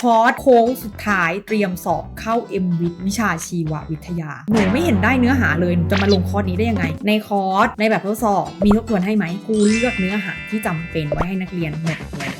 คอร์สโค้งสุดท้ายเตรียมสอบเข้า m วิทวิชาชีววิทยา หนูไม่เห็นได้เนื้อหาเลยหนูจะมาลงคอร์สนี้ได้ยังไง ในคอร์สในแบบทดสอบมีทบทวนให้ไหมครูเลือกเนื้อหาที่จำเป็นไว้ให้นักเรียนหมดแล้ว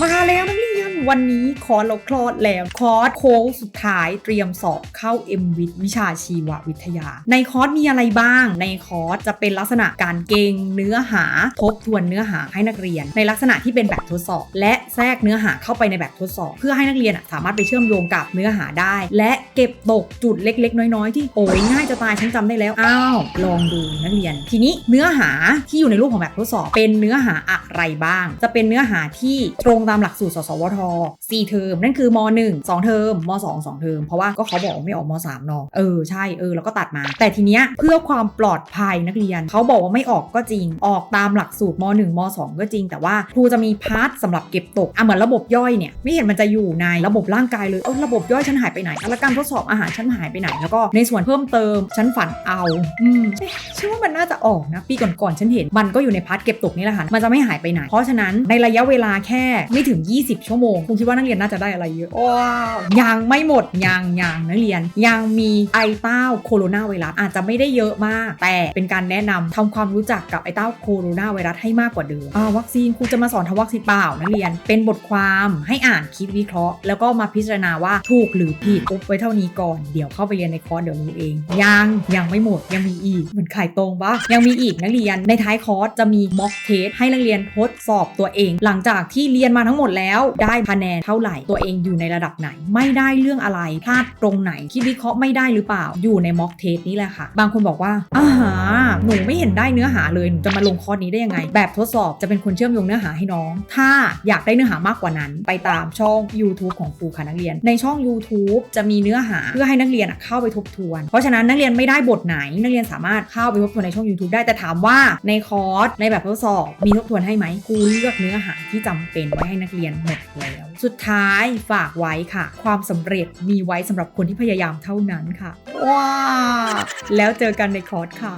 มาแล้วนักเรียน วันนี้คอร์สเราคลอดแล้วคอร์สโค้งสุดท้ายเตรียมสอบเข้า m วิทวิชาชีววิทยา ในคอร์สมีอะไรบ้าง ในคอร์สจะเป็นลักษณะการเก่งเนื้อหาทบทวนเนื้อหาให้นักเรียน ในลักษณะที่เป็นแบบทดสอบ และแทรกเนื้อหาเข้าไปในแบบทดสอบ เพื่อให้นักเรียนสามารถไปเชื่อมโยงกับเนื้อหาได้ และเก็บตกจุดเล็ก ๆ น้อยๆ ที่โอ้ยง่ายจะตายฉันจำได้แล้วอ้าวลองดูนักเรียน ทีนี้เนื้อหาที่อยู่ในรูปของแบบทดสอบ เป็นเนื้อหาอะไรบ้าง จะเป็นเนื้อหาที่ตรงตามหลักสูตรสสวท4 เทอมนั่นคือม 1 2 เทอมม 2 2 เทอมเพราะว่าก็เขาบอกไม่ออกม3เนาะเออใช่เออแล้วก็ตัดมา แต่ทีเนี้ยเพื่อความปลอดภัยนักเรียนเขาบอกว่าไม่ออกก็จริง ออกตามหลักสูตรม 1 ม 2 ก็จริง แต่ว่าครูจะมีพาร์ทสำหรับเก็บตกอะเหมือนระบบย่อยเนี่ยไม่เห็นมันจะอยู่ในระบบร่างกายเลยเออระบบย่อยฉันหายไปไหนอะแล้วการทดสอบอาหารฉันหายไปไหน แล้วก็ในส่วนเพิ่มเติมฉันฝันเอาอืมเอ๊ะฉันว่ามันน่าจะออกนะปีก่อนๆฉันเห็นมันก็อยู่ในพาร์ทเก็บตกนี่แหละค่ะมันจะไม่หายไปไหน เพราะฉะนั้นในระยะเวลาแค่ไม่ถึง 20 ชั่วโมงครูคิดว่านักเรียนน่าจะได้อะไรเยอะว้าวยังไม่หมดยังยังนักเรียน ยังมีไอเต้าโคโรนาไวรัสอาจจะไม่ได้เยอะมาก แต่เป็นการแนะนำทำความรู้จักกับไอเต้าโคโรนาไวรัสให้มากกว่าเดิมอ่าวัคซีนครูจะมาสอนทำวัคซีนเปล่านักเรียน เป็นบทความให้อ่านคิดวิเคราะห์ แล้วก็มาพิจารณาว่าถูกหรือผิดอุ๊บไว้เท่านี้ก่อนเดี๋ยวเข้าไปเรียนในคอร์สเดี๋ยวรู้เอง ยังยังไม่หมดยังมีอีกเหมือนขายตรงปะยังมีอีกนักเรียนในท้ายคอร์สจะมีม็อกเทสให้นักเรียนทดสอบตัวเอง หลังจากที่เรียนมาทั้งหมดแล้วได้คะแนนเท่าไหร่ ตัวเองอยู่ในระดับไหน ไม่ได้เรื่องอะไร พลาดตรงไหน คิดวิเคราะห์ไม่ได้หรือเปล่า อยู่ในม็อกเทสนี่แหละค่ะ บางคนบอกว่าอ่าฮะหนูไม่เห็นได้เนื้อหาเลย หนูจะมาลงคอร์สนี้ได้ยังไง แบบทดสอบจะเป็นคนเชื่อมโยงเนื้อหาให้น้อง ถ้าอยากได้เนื้อหามากกว่านั้น ไปตามช่อง YouTube ของครูค่ะนักเรียน ในช่อง YouTube จะมีเนื้อหาเพื่อให้นักเรียนเข้าไปทบทวน เพราะฉะนั้นนักเรียนไม่ได้บทไหน นักเรียนสามารถเข้าไปทบทวนในช่อง YouTube ได้ แต่ถามว่าในคอร์สในแบบทดสอบมีทบทวนให้ไหมครูเลือกเนื้อหาที่จำเป็นไว้ให้นักเรียนหมดแล้วสุดท้ายฝากไว้ค่ะ ความสำเร็จมีไว้สำหรับคนที่พยายามเท่านั้นค่ะ ว้า แล้วเจอกันในคอร์สค่ะ